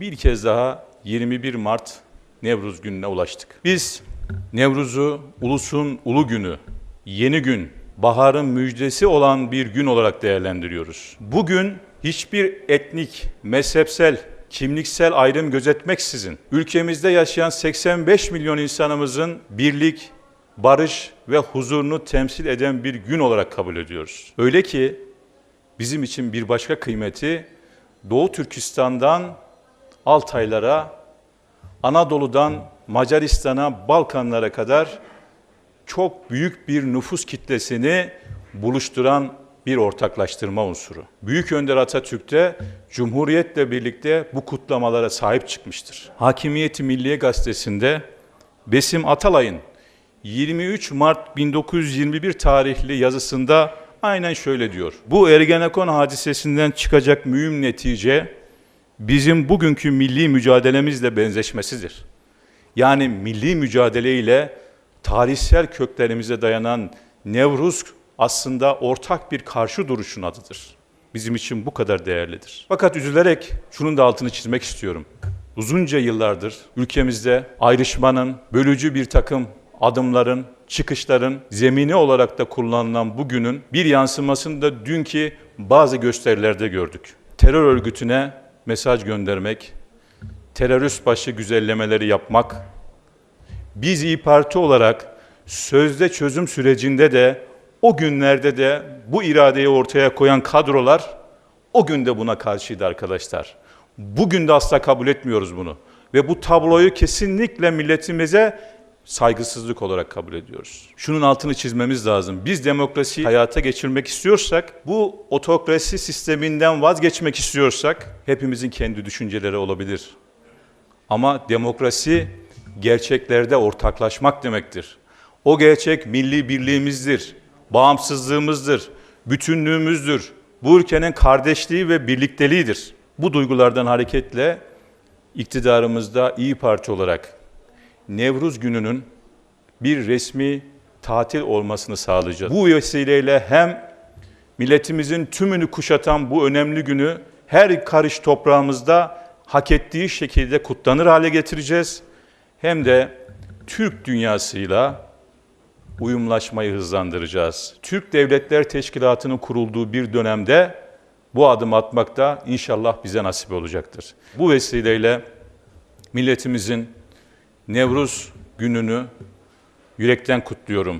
Bir kez daha 21 Mart Nevruz gününe ulaştık. Biz Nevruz'u ulusun ulu günü, yeni gün, baharın müjdesi olan bir gün olarak değerlendiriyoruz. Bugün hiçbir etnik, mezhepsel, kimliksel ayrım gözetmeksizin ülkemizde yaşayan 85 milyon insanımızın birlik, barış ve huzurunu temsil eden bir gün olarak kabul ediyoruz. Öyle ki bizim için bir başka kıymeti Doğu Türkistan'dan Altaylara, Anadolu'dan Macaristan'a, Balkanlara kadar çok büyük bir nüfus kitlesini buluşturan bir ortaklaştırma unsuru. Büyük Önder Atatürk de Cumhuriyet'le birlikte bu kutlamalara sahip çıkmıştır. Hakimiyeti Milliye Gazetesi'nde Besim Atalay'ın 23 Mart 1921 tarihli yazısında aynen şöyle diyor. Bu Ergenekon hadisesinden çıkacak mühim netice bizim bugünkü milli mücadelemizle benzeşmesidir. Yani milli mücadele ile tarihsel köklerimize dayanan Nevruz aslında ortak bir karşı duruşun adıdır. Bizim için bu kadar değerlidir. Fakat üzülerek şunun da altını çizmek istiyorum. Uzunca yıllardır ülkemizde ayrışmanın, bölücü bir takım adımların, çıkışların zemini olarak da kullanılan bu günün bir yansımasını da dünkü bazı gösterilerde gördük. Terör örgütüne mesaj göndermek, terörist başı güzellemeleri yapmak, biz İyi Parti olarak sözde çözüm sürecinde de o günlerde de bu iradeyi ortaya koyan kadrolar o günde buna karşıydı arkadaşlar. Bugün de asla kabul etmiyoruz bunu. Ve bu tabloyu kesinlikle milletimize saygısızlık olarak kabul ediyoruz. Şunun altını çizmemiz lazım. Biz demokrasiyi hayata geçirmek istiyorsak, bu otokrasi sisteminden vazgeçmek istiyorsak hepimizin kendi düşünceleri olabilir. Ama demokrasi gerçeklerde ortaklaşmak demektir. O gerçek milli birliğimizdir, bağımsızlığımızdır, bütünlüğümüzdür. Bu ülkenin kardeşliği ve birlikteliğidir. Bu duygulardan hareketle iktidarımızda İyi Parti olarak Nevruz gününün bir resmi tatil olmasını sağlayacağız. Bu vesileyle hem milletimizin tümünü kuşatan bu önemli günü her karış toprağımızda hak ettiği şekilde kutlanır hale getireceğiz. Hem de Türk dünyasıyla uyumlaşmayı hızlandıracağız. Türk Devletler Teşkilatı'nın kurulduğu bir dönemde bu adım atmak da inşallah bize nasip olacaktır. Bu vesileyle milletimizin Nevruz gününü yürekten kutluyorum.